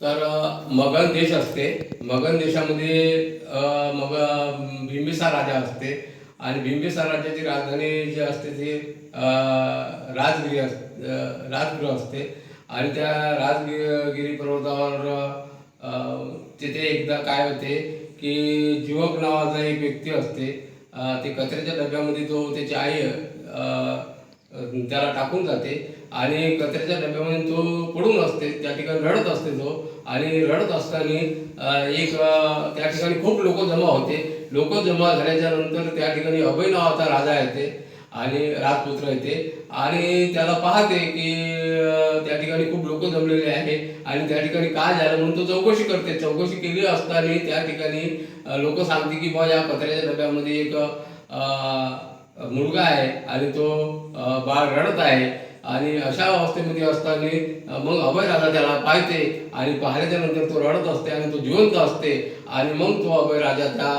तर मगन देश असते. मगन देशामध्ये मग बिंबिसार राजा असते. आणि बिंबिसार राज्याची राजधानी जी असते ती राजगिरी अस राजगृह असते. आणि त्या राजगिरी पर्वतावर तिथे एकदा काय होते की जीवक नावाचा एक व्यक्ती असते. ते कचऱ्याच्या डब्यामध्ये तो त्याची आई त्याला टाकून जाते. आणि कचऱ्याच्या डब्यामध्ये तो पडून असते. त्या ठिकाणी रडत असते तो. आणि रडत असताना एक त्या ठिकाणी खूप लोक जमा होते. लोक जमा झाल्याच्यानंतर त्या ठिकाणी अभय नावाचा राजा येते आणि राजपुत्र येते. आणि त्याला पाहते की त्या ठिकाणी खूप लोक जमलेले आहे. आणि त्या ठिकाणी काय झालं म्हणून तो चौकशी करते. चौकशी केली असताना त्या ठिकाणी लोक सांगते की बा या कचऱ्याच्या डब्यामध्ये एक मुलगा आहे आणि तो बाळ रडत आहे आणि अशा अवस्थेमध्ये असताना मग अभय राजा त्याला पाहते आणि पाहिल्याच्या नंतर तो रडत असते आणि तो जिवंत असते आणि मग तो अभय राजा त्या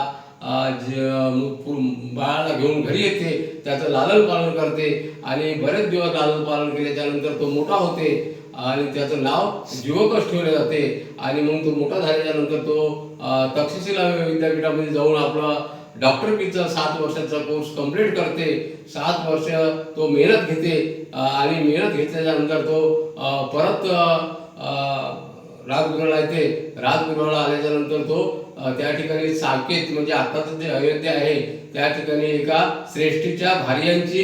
बाळाला घेऊन घरी येते. त्याचं लालन पालन करते आणि बरेच दिवस लालन पालन केल्याच्यानंतर तो मोठा होते आणि त्याचं नाव जीवकच ठेवले जाते आणि मग तो मोठा झाल्याच्यानंतर तो तक्षशिला विद्यापीठामध्ये जाऊन आपला डॉक्टर पीचा सात वर्षाचा कोर्स कंप्लीट करते. सात वर्ष तो मेहनत घेते. आणि मेहनत घेतल्याच्यानंतर तो परत अ, राजगृहाला येते. राजगृहाला आल्याच्यानंतर तो त्या ठिकाणी साकेत म्हणजे आत्ताचं जे अयोध्या आहे त्या ठिकाणी एका श्रेष्ठीच्या भार्यांची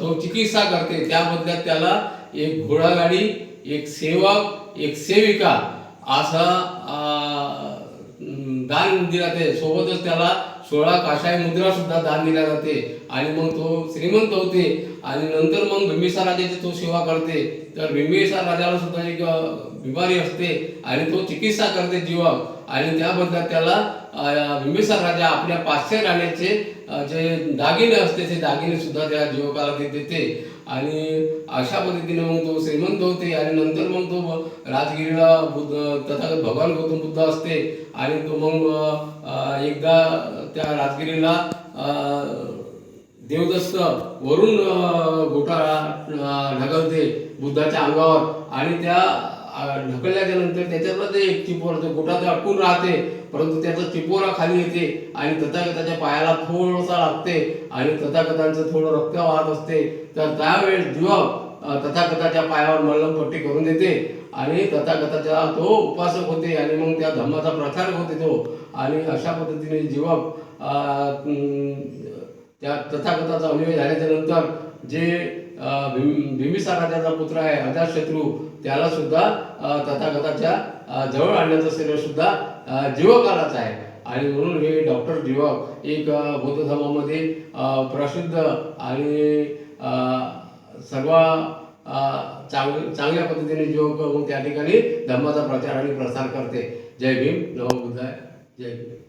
तो चिकित्सा करते. त्या बदल्यात त्याला एक घोडागाडी एक सेवक एक सेविका असा दान दिला ते. सोबतच त्याला सोळा काशाय मुद्रा सुद्धा दान दिल्या जाते. आणि मग तो श्रीमंत होते. आणि नंतर मग बिंबिसार राजाची तो सेवा करते. तर बिंबिसार राजाला सुद्धा एक बिमारी असते. आणि तो चिकित्सा करते जीवक आणि त्याबद्दल त्याला अ, बिंबिसार राजा आपल्या पाचशे राण्याचे जे दागिने असते ते दागिने सुद्धा त्या जीवकाला ते देते. आणि अशा पद्धतीने मग तो श्रीमंत होते आणि नंतर मग तो राजगिरीला बुद्ध तथागत भगवान गौतम बुद्ध असते. आणि तो मग एकदा त्या राजगिरीला देवदस्त वरून घोटाळा ढकलते बुद्धाच्या अंगावर. आणि त्या ढकलल्याच्या नंतर ते एक चिपोर ते गोटा अटकून राहते. परंतु त्याचा चिपोरा खाली येते आणि तथागताच्या पायाला थोडासा लागते आणि तथागतांचं थोडं रक्त वाहत असते. तर त्यावेळेस जीवक तथागताच्या पायावर मल्लमपट्टी करून देते आणि तथागताच्या तो उपासक होते आणि मग त्या धम्माचा प्रचार होते तो आणि अशा पद्धतीने जीवक त्या तथागताचा अनुयायी झाल्याच्यानंतर जे अ, भीम राजाचा पुत्र आहे अजातशत्रू त्याला सुद्धा तथागताच्या जवळ आणण्याचं श्रेय सुद्धा जीवकालाच आहे. आणि म्हणून हे डॉक्टर जीवक एक बौद्ध धर्मामध्ये प्रसिद्ध आणि सर्व चांग चांगल्या पद्धतीने जीवक मग त्या ठिकाणी धर्माचा प्रचार आणि प्रसार करते. जय भीम. नमो बुद्धाय. जय भीम.